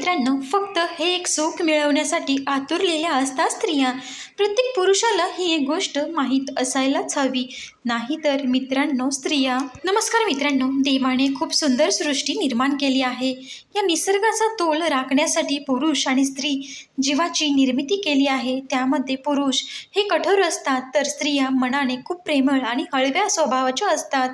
मित्रांनो फक्त हे एक सुख मिळवण्यासाठी आतुरलेल्या असतात स्त्रिया प्रत्येक पुरुषाला ही एक गोष्ट माहीत असायलाच हवी. नाहीतर मित्रांनो स्त्रिया नमस्कार मित्रांनो देवाने खूप सुंदर सृष्टी निर्माण केली आहे. या निसर्गाचा तोल राखण्यासाठी पुरुष आणि स्त्री जीवाची निर्मिती केली आहे त्यामध्ये पुरुष हे कठोर असतात तर स्त्रिया मनाने खूप प्रेमळ आणि हळव्या स्वभावाच्या असतात.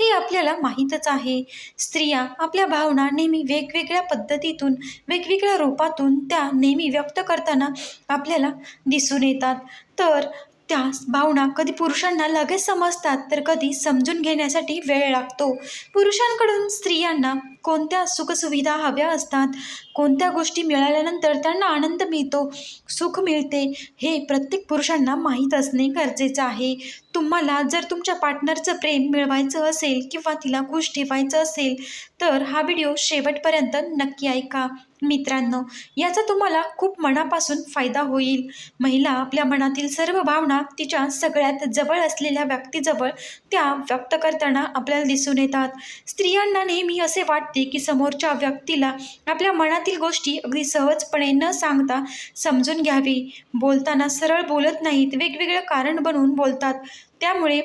हे आपल्याला माहीतच आहे. स्त्रिया आपल्या भावना नेहमी वेगवेगळ्या पद्धतीतून वेगवेगळ्या रूपातून त्या नेहमी व्यक्त करताना आपल्याला दिसून येतात. तर त्या भावना कधी पुरुषांना लगेच समजतात तर कधी समजून घेण्यासाठी वेळ लागतो. पुरुषांकडून स्त्रियांना कोणत्या सुखसुविधा हव्या असतात कोणत्या गोष्टी मिळाल्यानंतर त्यांना आनंद मिळतो सुख मिळते हे प्रत्येक पुरुषांना माहीत असणे गरजेचं आहे. तुम्हाला जर तुमच्या पार्टनरचं प्रेम मिळवायचं असेल किंवा तिला खुश ठेवायचं असेल तर हा व्हिडिओ शेवटपर्यंत नक्की ऐका. मित्रांनो याचा तुम्हाला खूप मनापासून फायदा होईल. महिला आपल्या मनातील सर्व भावना तिच्या सगळ्यात जवळ असलेल्या व्यक्तीजवळ त्या व्यक्त करताना आपल्याला दिसून येतात. स्त्रियांना नेहमी असे वाटते की समोरच्या व्यक्तीला आपल्या मनातील गोष्टी अगदी सहजपणे न सांगता समजून घ्यावी. बोलताना सरळ बोलत नाहीत वेगवेगळं कारण बनवून बोलतात. त्यामुळे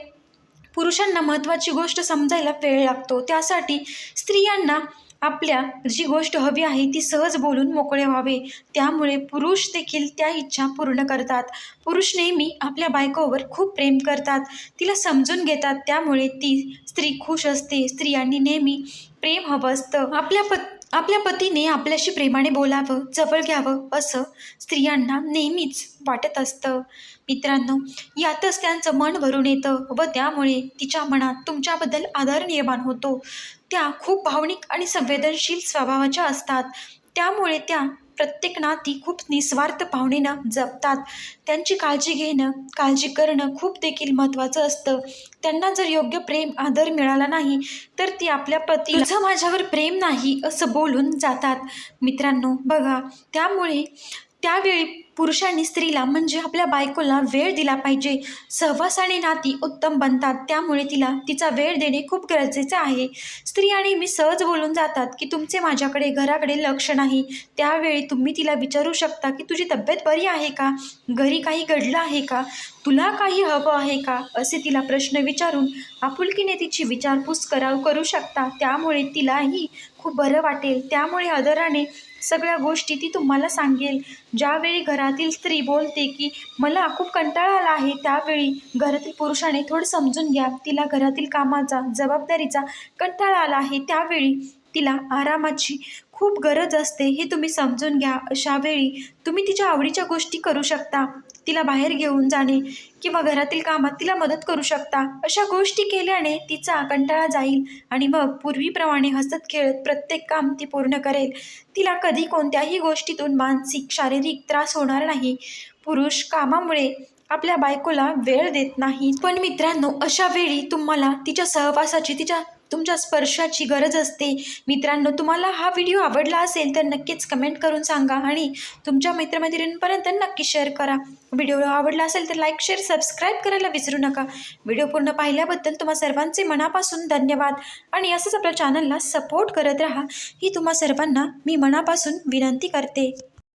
पुरुषांना महत्त्वाची गोष्ट समजायला वेळ लागतो. त्यासाठी स्त्रियांना आपल्या जी गोष्ट हवी आहे ती सहज बोलून मोकळे व्हावे. त्यामुळे पुरुष देखील त्या इच्छा पूर्ण करतात. पुरुष नेहमी आपल्या बायकोवर खूप प्रेम करतात. तिला समजून घेतात. त्यामुळे ती स्त्री खुश असते. स्त्रियांनी नेहमी प्रेम हवं असतं. आपल्या पत् आपल्या पतीने आपल्याशी प्रेमाने बोलावं जवळ घ्यावं असं स्त्रियांना नेहमीच वाटत असतं. मित्रांनो यातच त्यांचं मन भरून येतं व त्यामुळे तिच्या मनात तुमच्याबद्दल आदर निर्माण होतो. त्या खूप भावनिक आणि संवेदनशील स्वभावाच्या असतात. त्यामुळे त्या प्रत्येक नाती खूप निस्वार्थ भावनेनं जपतात. त्यांची काळजी घेणं काळजी करणं खूप देखील महत्त्वाचं असतं. त्यांना जर योग्य प्रेम आदर मिळाला नाही तर ती आपल्या पती तुझं माझ्यावर प्रेम नाही असं बोलून जातात. मित्रांनो बघा त्यामुळे त्यावेळी पुरुषांनी स्त्रीला म्हणजे आपल्या बायकोला वेळ दिला पाहिजे. सहवासाने नाती उत्तम बनतात त्यामुळे तिला तिचा वेळ देणे खूप गरजेचं आहे. स्त्रियाने मी सहज बोलून जातात की तुमचे माझ्याकडे घराकडे लक्ष नाही. त्यावेळी तुम्ही तिला विचारू शकता की तुझी तब्येत बरी आहे का? घरी काही घडलं आहे का? तुला काही हवं आहे का? असे तिला प्रश्न विचारून आपुलकीने तिची विचारपूस कराव करू शकता. त्यामुळे तिलाही खूप बरं वाटेल. त्यामुळे आदराने सगळ्या गोष्टी ती तुम्हाला सांगेल. ज्यावेळी घरातील स्त्री बोलते की मला खूप कंटाळा आला आहे त्यावेळी घरातील पुरुषाने थोडं समजून घ्या. तिला घरातील कामाचा जबाबदारीचा कंटाळा आला आहे. त्यावेळी तिला आरामाची खूप गरज असते हे तुम्ही समजून घ्या. अशा वेळी तुम्ही तिच्या आवडीच्या गोष्टी करू शकता. तिला बाहेर घेऊन जाणे किंवा घरातील कामात तिला मदत करू शकता. अशा गोष्टी केल्याने तिचा कंटाळा जाईल आणि मग पूर्वीप्रमाणे हसत खेळत प्रत्येक काम ती पूर्ण करेल. तिला कधी कोणत्याही गोष्टीतून मानसिक शारीरिक त्रास होणार नाही. पुरुष कामामुळे आपल्या बायकोला वेळ देत नाही. पण मित्रांनो अशा वेळी तुम्हाला तिच्या सहवासाची तिच्या तुमच्या स्पर्शाची गरज असते. मित्रांनो तुम्हाला हा व्हिडिओ आवडला असेल तर नक्कीच कमेंट करून सांगा आणि तुमच्या मित्रमैत्रिणींपर्यंत नक्की शेअर करा. व्हिडिओ आवडला असेल तर लाईक शेअर सबस्क्राईब करायला विसरू नका. व्हिडिओ पूर्ण पाहिल्याबद्दल तुम्हा सर्वांचे मनापासून धन्यवाद. आणि असंच आपल्या चॅनलला सपोर्ट करत राहा. ही तुम्हा सर्वांना मी मनापासून विनंती करते.